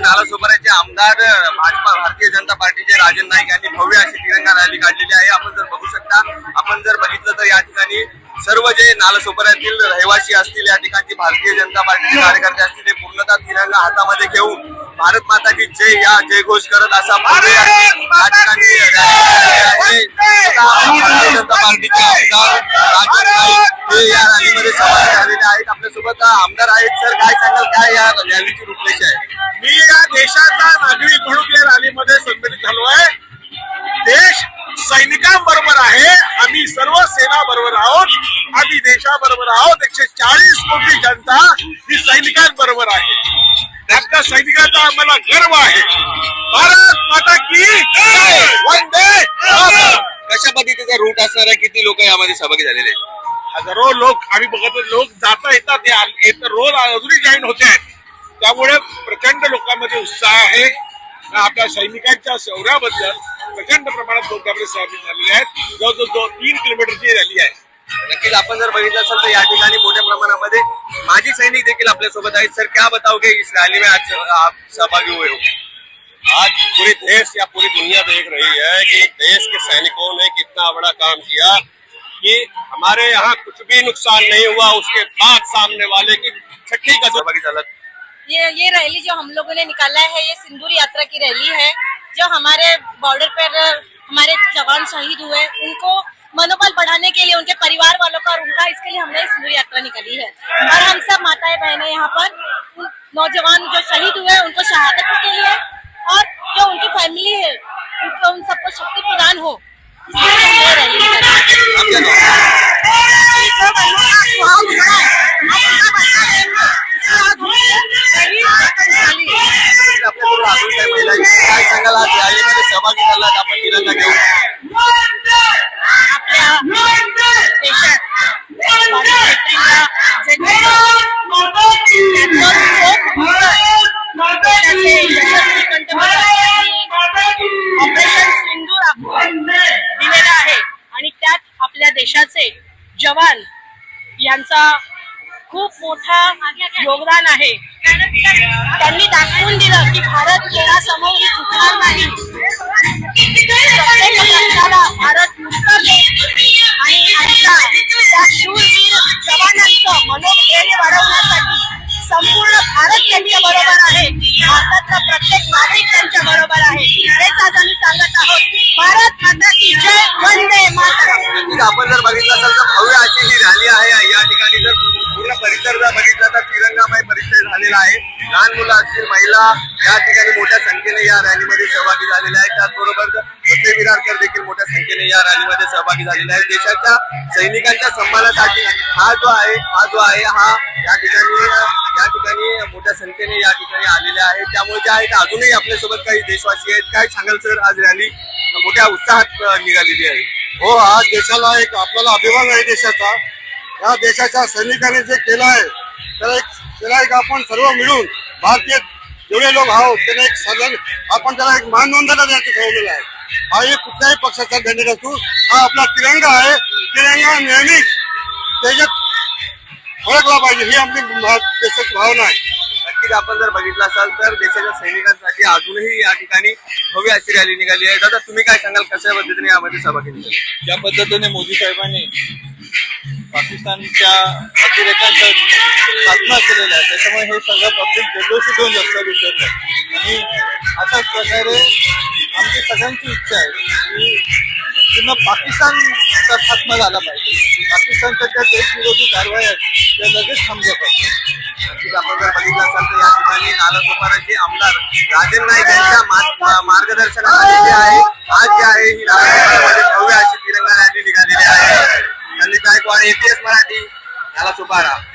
नालासोपाऱ्याचे आमदार भाजपा भारतीय जनता पार्टीचे राजन नाईक यांनी भव्य अशी तिरंगा रॅली काढलेली आहे. आपण जर बघू शकता आपण जर बघितलं तर या ठिकाणी सर्व जे नालासोपाऱ्यातील रहिवासी असतील या ठिकाणची भारतीय जनता पार्टीचे कार्यकर्ते असतील ते पूर्णतः तिरंगा हातामध्ये घेऊन भारत माता की जय या जय घोष करत असा या ठिकाणी. भारतीय जनता पार्टीचे आमदार राजन नाईक हे या रॅलीमध्ये सहभागी झालेले आहेत. आपल्यासोबत आमदार आहेत सर. रॅलीची रूपरेषा आहे. मी या देशाचा नागरिक म्हणून या रॅलीमध्ये संघटित झालो आहे. देश सैनिकांबरोबर आहे. आम्ही सर्व सेना बरोबर आहोत. आम्ही देशाबरोबर आहोत. एकशे चाळीस कोटी जनता ही सैनिकांबरोबर आहे. आमच्या सैनिकांचा आम्हाला गर्व आहे. भारत माता की! वंदे! कशा पद्धतीचा रूट असणार आहे? किती लोक यामध्ये सहभागी झालेले आहेत? हजारो लोक आम्ही बघतो लोक जाता येतात. रोज अजूनही जॉईन होते आहेत. त्यामुळे प्रचंड लोकांमध्ये उत्साह आहे. आपल्या सैनिकांच्या शौर्याबद्दल प्रचंड प्रमाणात लोक सहभागी झालेले आहेत. जवळजवळ दोन तीन किलोमीटरची रॅली आहे. नक्कीच आपण जर बघितलं असेल तर या ठिकाणी मोठ्या प्रमाणामध्ये माजी सैनिक देखील आपल्या सोबत आहेत. सर क्या बताओगे इस रैली में आज आप सहभागी हुए हो? आज पूरी देश या पूरी दुनिया देख रही है कि देश के सैनिकों ने कितना बड़ा काम किया कि हमारे यहाँ कुछ भी नुकसान नहीं हुआ उसके बाद सामने वाले की छठी का जो सहभागी झालात ये ये रैली जो हम लोगों ने निकाला है, ये सिंदूर यात्रा की रैली है, जो हमारे बॉर्डर पर, हमारे जवान शहीद हुए, उनको मनोबल बढ़ाने के लिए, उनके परिवार वालों का और उनका, इसके लिए हमने सिंदूर यात्रा निकाली है। और हम सब माताएँ बहनें यहाँ पर नौजवान जो शहीद हुए, उनको शहादत के लिए और जो उनकी फैमिली है, उनको उन सबको शक्ति प्रदान हो। इसके लिए ये रैली सहभागी झालात आपण तिरंगा घेऊन आपल्या देशात ऑपरेशन सिंदूर आपण दिलेलं आहे आणि त्यात आपल्या देशाचे जवान यांचा खूप मोठा योगदान आहे. त्यांनी दाखवून दिलं की भारत कोणासमोर चुकणार नाही. वाढवण्यासाठी संपूर्ण भारत त्यांच्या बरोबर आहे. भारतातला प्रत्येक नागरिक त्यांच्या बरोबर आहे. हेच आज आम्ही सांगत आहोत भारत माता की जय वंदे माता आपण जर बघितलं असेल तर भव्य अशी ही रॅली आहे या ठिकाणी जर पूर्ण परिसर जर बघितला तर तिरंगामय परिचय झालेला आहे. लहान मुलं असतील महिला या ठिकाणी मोठ्या संख्येने या रॅलीमध्ये सहभागी झालेल्या आहेत. त्याचबरोबर विरारकर देखील मोठ्या संख्येने या रॅलीमध्ये सहभागी झालेले आहेत. देशाच्या सैनिकांच्या सन्मानासाठी हा जो आहे हा जो आहे हा या ठिकाणी या ठिकाणी मोठ्या संख्येने या ठिकाणी आलेले आहेत. त्यामुळे जे आहेत अजूनही आपल्यासोबत काही देशवासी आहेत. काय सांगाल सर? आज रॅली मोठ्या उत्साहात निघालेली आहे. हो आज देशाला एक आपल्याला अभिमान आहे देशाचा. या देशाच्या सैनिकांनी जे केलं आहे त्याला एक त्याला एक आपण सर्व मिळून भारतीय जेवढे लोक आहोत त्याला एक सदन आपण त्याला एक मानवंदना द्यायचं ठरवलेलं आहे. हा एक कुठल्याही पक्षाचा झेंडा नसून हा आपला तिरंगा आहे. तिरंगा नेहमीच त्याच्यात ओळखला पाहिजे. ही आपली देशाची भावना आहे. नक्कीच आपण जर बघितलं असाल तर देशाच्या सैनिकांसाठी अजूनही या ठिकाणी भव्य अशी रॅली निघाली आहे. दादा तुम्ही काय सांगाल? कशा पद्धतीने यामध्ये सहभागी झाले? ज्या पद्धतीने मोदी साहेबांनी पाकिस्तानच्या अतिरेकांचा खात्मा केलेला आहे. त्याच्यामुळे हे सगळं पब्लिक जल्लोषी होऊन लक्षात विसरलं आणि अशाच प्रकारे आमची सगळ्यांची इच्छा आहे की पुन्हा पाकिस्तानचा खात्मा झाला पाहिजे. पाकिस्तानच्या ज्या देशविरोधी कारवाई आहेत त्या लगेच थांबल्या पाहिजे. नक्कीच आपण जर बघितलं असाल तर या ठिकाणी नालासोपाराचे आमदार राजन नाईक यांच्या मा- मार्गदर्शनाखाली जे आहे आहे त्यांनी